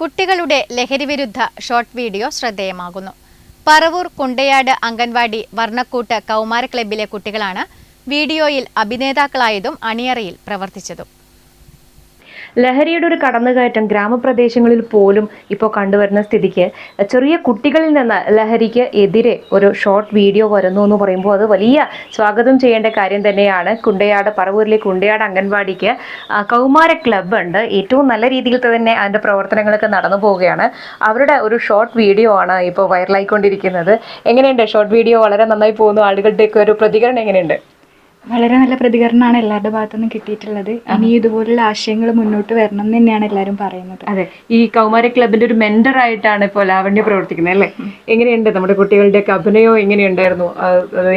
കുട്ടികളുടെ ലഹരിവിരുദ്ധ short video ശ്രദ്ധേയമാകുന്നു. പറവൂർ കുണ്ടയാട് അംഗൻവാടി വർണക്കൂട്ട് കൗമാര ക്ലബ്ബിലെ കുട്ടികളാണ് വീഡിയോയിൽ അഭിനേതാക്കളായതും അണിയറയിൽ പ്രവർത്തിച്ചതും. ലഹരിയുടെ ഒരു കടന്നുകയറ്റം ഗ്രാമപ്രദേശങ്ങളിൽ പോലും ഇപ്പോൾ കണ്ടുവരുന്ന സ്ഥിതിക്ക് ചെറിയ കുട്ടികളിൽ നിന്ന് ലഹരിക്ക് എതിരെ ഒരു ഷോർട്ട് വീഡിയോ വരുന്നു എന്ന് പറയുമ്പോൾ അത് വലിയ സ്വാഗതം ചെയ്യേണ്ട കാര്യം തന്നെയാണ്. കുണ്ടയാട് പറവൂരിലെ കുണ്ടയാട് അംഗൻവാടിക്ക് കൗമാര ക്ലബ്ബ് ഉണ്ട്. ഏറ്റവും നല്ല രീതിയിൽ തന്നെ അതിന്റെ പ്രവർത്തനങ്ങളൊക്കെ നടന്നു പോവുകയാണ്. അവരുടെ ഒരു ഷോർട്ട് വീഡിയോ ആണ് ഇപ്പോൾ വൈറലായിക്കൊണ്ടിരിക്കുന്നത്. എങ്ങനെയുണ്ട്? ഷോർട്ട് വീഡിയോ വളരെ നന്നായി പോകുന്നു. ആളുകളുടെയൊക്കെ ഒരു പ്രതികരണം എങ്ങനെയുണ്ട്? വളരെ നല്ല പ്രതികരണമാണ് എല്ലാവരുടെ ഭാഗത്തുനിന്നും കിട്ടിയിട്ടുള്ളത്. ഇനി ഇതുപോലുള്ള ആശയങ്ങൾ മുന്നോട്ട് വരണം എന്ന് തന്നെയാണ് എല്ലാവരും പറയുന്നത്. അതെ. ഈ കൗമാര ക്ലബിന്റെ ഒരു മെന്റർ ആയിട്ടാണ് ഇപ്പോൾ ലാവണ്യ പ്രവർത്തിക്കുന്നത് അല്ലേ? എങ്ങനെയുണ്ട്? നമ്മുടെ കുട്ടികളുടെ ഒക്കെ അഭിനയം എങ്ങനെയുണ്ടായിരുന്നു? ആ,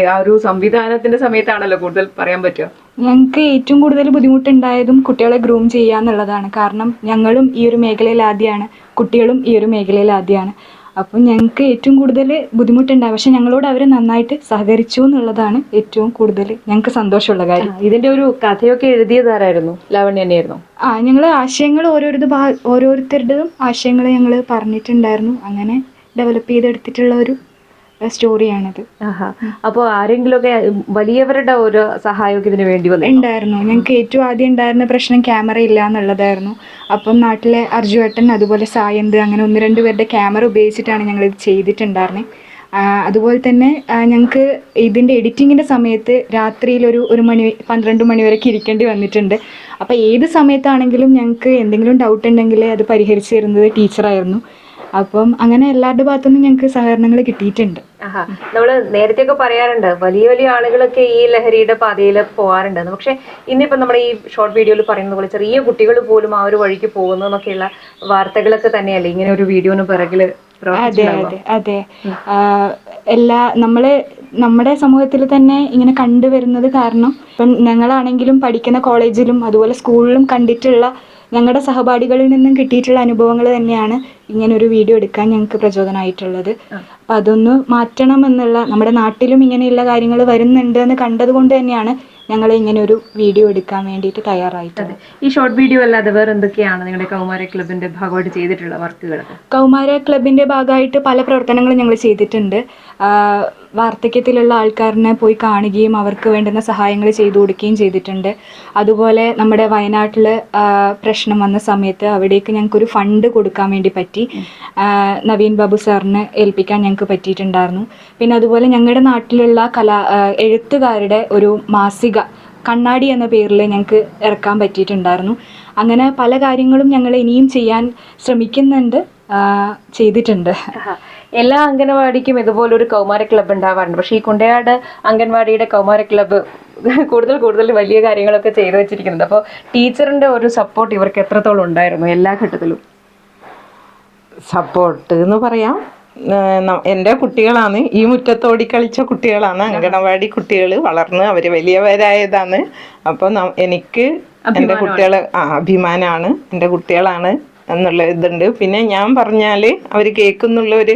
ആ ഒരു സംവിധാനത്തിന്റെ സമയത്താണല്ലോ കൂടുതൽ പറയാൻ പറ്റുക. ഞങ്ങൾക്ക് ഏറ്റവും കൂടുതൽ ബുദ്ധിമുട്ടുണ്ടായതും കുട്ടികളെ ഗ്രൂം ചെയ്യുക എന്നുള്ളതാണ്. കാരണം ഞങ്ങളും ഈ ഒരു മേഖലയിൽ ആദ്യമാണ്. കുട്ടികളും ഈ ഒരു മേഖലയിൽ ആദ്യമാണ്. അപ്പം ഞങ്ങൾക്ക് ഏറ്റവും കൂടുതൽ ബുദ്ധിമുട്ടുണ്ടായി പക്ഷെ ഞങ്ങളോട് അവർ നന്നായിട്ട് സഹകരിച്ചു എന്നുള്ളതാണ് ഏറ്റവും കൂടുതൽ ഞങ്ങൾക്ക് സന്തോഷമുള്ള കാര്യം. ഇതിന്റെ ഒരു കഥയൊക്കെ എഴുതിയതാരായിരുന്നു ലവണ്യായിരുന്നു ലാവണ്യ തന്നെയായിരുന്നു ആ ഞങ്ങൾ ആശയങ്ങൾ ഓരോരുത്തർ ഓരോരുത്തരുടെയും ആശയങ്ങൾ ഞങ്ങൾ പറഞ്ഞിട്ടുണ്ടായിരുന്നു. അങ്ങനെ ഡെവലപ്പ് ചെയ്തെടുത്തിട്ടുള്ള ഒരു സ്റ്റോറിയാണിത് അപ്പോ അപ്പോൾ ആരെങ്കിലുമൊക്കെ വലിയവരുടെ ഒരു സഹായമൊക്കെ ഇതിന് വേണ്ടി വന്നു ഉണ്ടായിരുന്നു. ഞങ്ങൾക്ക് ഏറ്റവും ആദ്യം ഉണ്ടായിരുന്ന പ്രശ്നം ക്യാമറ ഇല്ല എന്നുള്ളതായിരുന്നു അപ്പം നാട്ടിലെ അർജുവേട്ടൻ അതുപോലെ സായന്ത് അങ്ങനെ ഒന്ന് രണ്ട് പേരുടെ ക്യാമറ ഉപയോഗിച്ചിട്ടാണ് ഞങ്ങൾ ഇത് ചെയ്തിട്ടുണ്ടായിരുന്നത് അതുപോലെ തന്നെ ഞങ്ങൾക്ക് ഇതിന്റെ എഡിറ്റിങ്ങിന്റെ സമയത്ത് രാത്രിയിൽ ഒരു ഒരു മണി പന്ത്രണ്ട് മണി വരെയൊക്കെ ഇരിക്കേണ്ടി വന്നിട്ടുണ്ട്. അപ്പോൾ ഏത് സമയത്താണെങ്കിലും ഞങ്ങൾക്ക് എന്തെങ്കിലും ഡൗട്ട് ഉണ്ടെങ്കിൽ അത് പരിഹരിച്ചു തരുന്നത് ടീച്ചറായിരുന്നു അപ്പം അങ്ങനെ എല്ലാവരുടെ ഭാഗത്തുനിന്നും ഞങ്ങൾക്ക് സഹകരണങ്ങൾ കിട്ടിയിട്ടുണ്ട്. നമ്മൾ നേരത്തെ ഒക്കെ പറയാറുണ്ട് വലിയ വലിയ ആളുകളൊക്കെ ഈ ലഹരിയുടെ പാതയിൽ പോകാറുണ്ട് പക്ഷെ ഇന്നിപ്പോ നമ്മുടെ ഈ ഷോർട്ട് വീഡിയോയിൽ പറയുന്നത് പോലെ ചെറിയ കുട്ടികൾ പോലും ആ ഒരു വഴിക്ക് പോകുന്നു എന്നൊക്കെയുള്ള വാർത്തകളൊക്കെ തന്നെയല്ലേ? ഇങ്ങനെ ഒരു വീഡിയോന് പിറകിൽ അതെ അതെ അതെ. എല്ലാ നമ്മൾ നമ്മുടെ സമൂഹത്തിൽ തന്നെ ഇങ്ങനെ കണ്ടുവരുന്നത് കാരണം ഇപ്പം ഞങ്ങളാണെങ്കിലും പഠിക്കുന്ന കോളേജിലും അതുപോലെ സ്കൂളിലും കണ്ടിട്ടുള്ള ഞങ്ങളുടെ സഹപാഠികളിൽ നിന്നും കിട്ടിയിട്ടുള്ള അനുഭവങ്ങൾ തന്നെയാണ് ഇങ്ങനെ ഒരു വീഡിയോ എടുക്കാൻ ഞങ്ങൾക്ക് പ്രചോദനമായിട്ടുള്ളത്. അപ്പം അതൊന്ന് മാറ്റണം എന്നുള്ള നമ്മുടെ നാട്ടിലും ഇങ്ങനെയുള്ള കാര്യങ്ങൾ വരുന്നുണ്ട് എന്ന് കണ്ടത് കൊണ്ട് തന്നെയാണ് ഞങ്ങൾ ഇങ്ങനെ ഒരു വീഡിയോ എടുക്കാൻ വേണ്ടിയിട്ട് തയ്യാറായിട്ടുണ്ട് ഈ ഷോർട്ട് വീഡിയോ അല്ലാതെ വേറെ എന്തൊക്കെയാണ് നിങ്ങളുടെ കൗമാര ക്ലബിന്റെ ഭാഗമായിട്ട് ചെയ്തിട്ടുള്ള വർക്കുകൾ കൗമാര ക്ലബിന്റെ ഭാഗമായിട്ട് പല പ്രവർത്തനങ്ങളും ഞങ്ങൾ ചെയ്തിട്ടുണ്ട്. വാർദ്ധക്യത്തിലുള്ള ആൾക്കാരനെ പോയി കാണുകയും അവർക്ക് വേണ്ടുന്ന സഹായങ്ങൾ ചെയ്തു കൊടുക്കുകയും ചെയ്തിട്ടുണ്ട്. അതുപോലെ നമ്മുടെ വയനാട്ടിൽ പ്രശ്നം വന്ന സമയത്ത് അവിടേക്ക് ഞങ്ങൾക്കൊരു ഫണ്ട് കൊടുക്കാൻ വേണ്ടി പറ്റി. നവീൻ ബാബു സാറിന് ഏൽപ്പിക്കാൻ ഞങ്ങൾക്ക് പറ്റിയിട്ടുണ്ടായിരുന്നു. പിന്നെ അതുപോലെ ഞങ്ങളുടെ നാട്ടിലുള്ള കലാ എഴുത്തുകാരുടെ ഒരു മാസിക കണ്ണാടി എന്ന പേരിൽ ഞങ്ങൾക്ക് ഇറക്കാൻ പറ്റിയിട്ടുണ്ടായിരുന്നു. അങ്ങനെ പല കാര്യങ്ങളും ഞങ്ങൾ ഇനിയും ചെയ്യാൻ ശ്രമിക്കുന്നുണ്ട് ചെയ്തിട്ടുണ്ട്. എല്ലാ അംഗനവാടിക്കും ഇതുപോലൊരു കൗമാര ക്ലബ്ബ് ഉണ്ടാവാറുണ്ട്. പക്ഷേ ഈ കുണ്ടയാട് അംഗൻവാടിയുടെ കൗമാര ക്ലബ്ബ് കൂടുതൽ കൂടുതൽ വലിയ കാര്യങ്ങളൊക്കെ ചെയ്തു വെച്ചിരിക്കുന്നുണ്ട്. അപ്പോൾ ടീച്ചറിന്റെ ഒരു സപ്പോർട്ട് ഇവർക്ക് എത്രത്തോളം ഉണ്ടായിരുന്നു എല്ലാ ഘട്ടത്തിലും? സപ്പോർട്ട് എന്ന് പറയാം. എന്റെ കുട്ടികളാണ്. ഈ മുറ്റത്തോടി കളിച്ച കുട്ടികളാണ് അങ്കണവാടി കുട്ടികൾ വളർന്ന് അവർ വലിയവരായതാണ്. അപ്പോൾ എനിക്ക് എന്റെ കുട്ടികൾ ആ അഭിമാനമാണ് എന്റെ കുട്ടികളാണ് എന്നുള്ള ഇതുണ്ട്. പിന്നെ ഞാൻ പറഞ്ഞാൽ അവർ കേൾക്കുന്നുള്ള ഒരു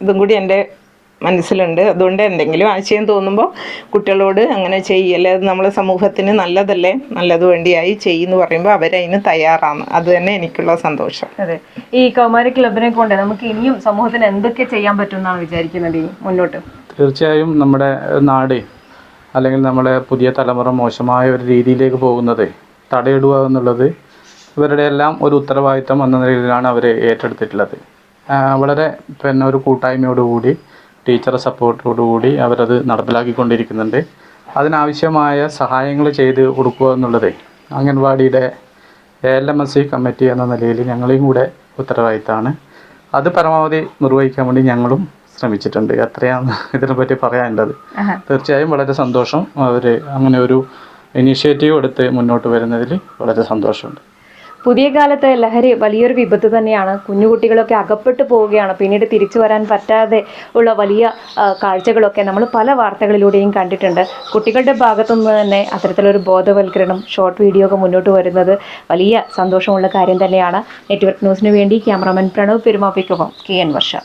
ഇതും കൂടി എന്റെ മനസ്സിലുണ്ട്. അതുകൊണ്ട് എന്തെങ്കിലും ആശയം തോന്നുമ്പോൾ കുട്ടികളോട് അങ്ങനെ ചെയ്യല്ലേ അത് നമ്മളെ സമൂഹത്തിന് നല്ലതല്ലേ? നല്ലത് വേണ്ടിയായി ചെയ്യുന്നു പറയുമ്പോൾ അവരതിന് തയ്യാറാണ്. അത് തന്നെ എനിക്കുള്ള സന്തോഷം. അതെ. ഈ കൗമാര ക്ലബിനെ കൊണ്ട് നമുക്ക് ഇനിയും സമൂഹത്തിന് എന്തൊക്കെ ചെയ്യാൻ പറ്റും എന്നാണ് വിചാരിക്കുന്നത് ഈ മുന്നോട്ട്? തീർച്ചയായും നമ്മുടെ നാട് അല്ലെങ്കിൽ നമ്മുടെ പുതിയ തലമുറ മോശമായ ഒരു രീതിയിലേക്ക് പോകുന്നത് തടയിടുക എന്നുള്ളത് ഇവരുടെ എല്ലാം ഒരു ഉത്തരവാദിത്തം എന്ന നിലയിലാണ് അവർ ഏറ്റെടുത്തിട്ടുള്ളത്. വളരെ പിന്നെ ഒരു കൂട്ടായ്മയോടുകൂടി ടീച്ചറെ സപ്പോർട്ടോടുകൂടി അവരത് നടപ്പിലാക്കിക്കൊണ്ടിരിക്കുന്നുണ്ട്. അതിനാവശ്യമായ സഹായങ്ങൾ ചെയ്ത് കൊടുക്കുക എന്നുള്ളത്. അംഗൻവാടിയുടെ A L M S C committee എന്ന നിലയിൽ ഞങ്ങളെയും കൂടെ ഉത്തരവാദിത്തമാണ് അത് പരമാവധി നിർവഹിക്കാൻ വേണ്ടി ഞങ്ങളും ശ്രമിച്ചിട്ടുണ്ട്. എത്രയാണ് ഇതിനെപ്പറ്റി പറയാനുള്ളത്. തീർച്ചയായും വളരെ സന്തോഷം. അവർ അങ്ങനെ ഒരു ഇനീഷ്യേറ്റീവ് എടുത്ത് മുന്നോട്ട് വരുന്നതിൽ വളരെ സന്തോഷമുണ്ട്. പുതിയ കാലത്ത് ലഹരി വലിയൊരു വിപത്ത് തന്നെയാണ്. കുഞ്ഞുകുട്ടികളൊക്കെ അകപ്പെട്ടു പോവുകയാണ്. പിന്നീട് തിരിച്ചു വരാൻ പറ്റാതെ ഉള്ള വലിയ കാഴ്ചകളൊക്കെ നമ്മൾ പല വാർത്തകളിലൂടെയും കണ്ടിട്ടുണ്ട്. കുട്ടികളുടെ ഭാഗത്തുനിന്ന് തന്നെ അത്തരത്തിലൊരു ബോധവൽക്കരണം ഷോർട്ട് വീഡിയോ ഒക്കെ മുന്നോട്ട് വരുന്നത് വലിയ സന്തോഷമുള്ള കാര്യം തന്നെയാണ്. നെറ്റ്വർക്ക് ന്യൂസിന് വേണ്ടി ക്യാമറാമാൻ പ്രണവ് പെരുമാപ്പിക്കൊപ്പം കെ എൻ വർഷ.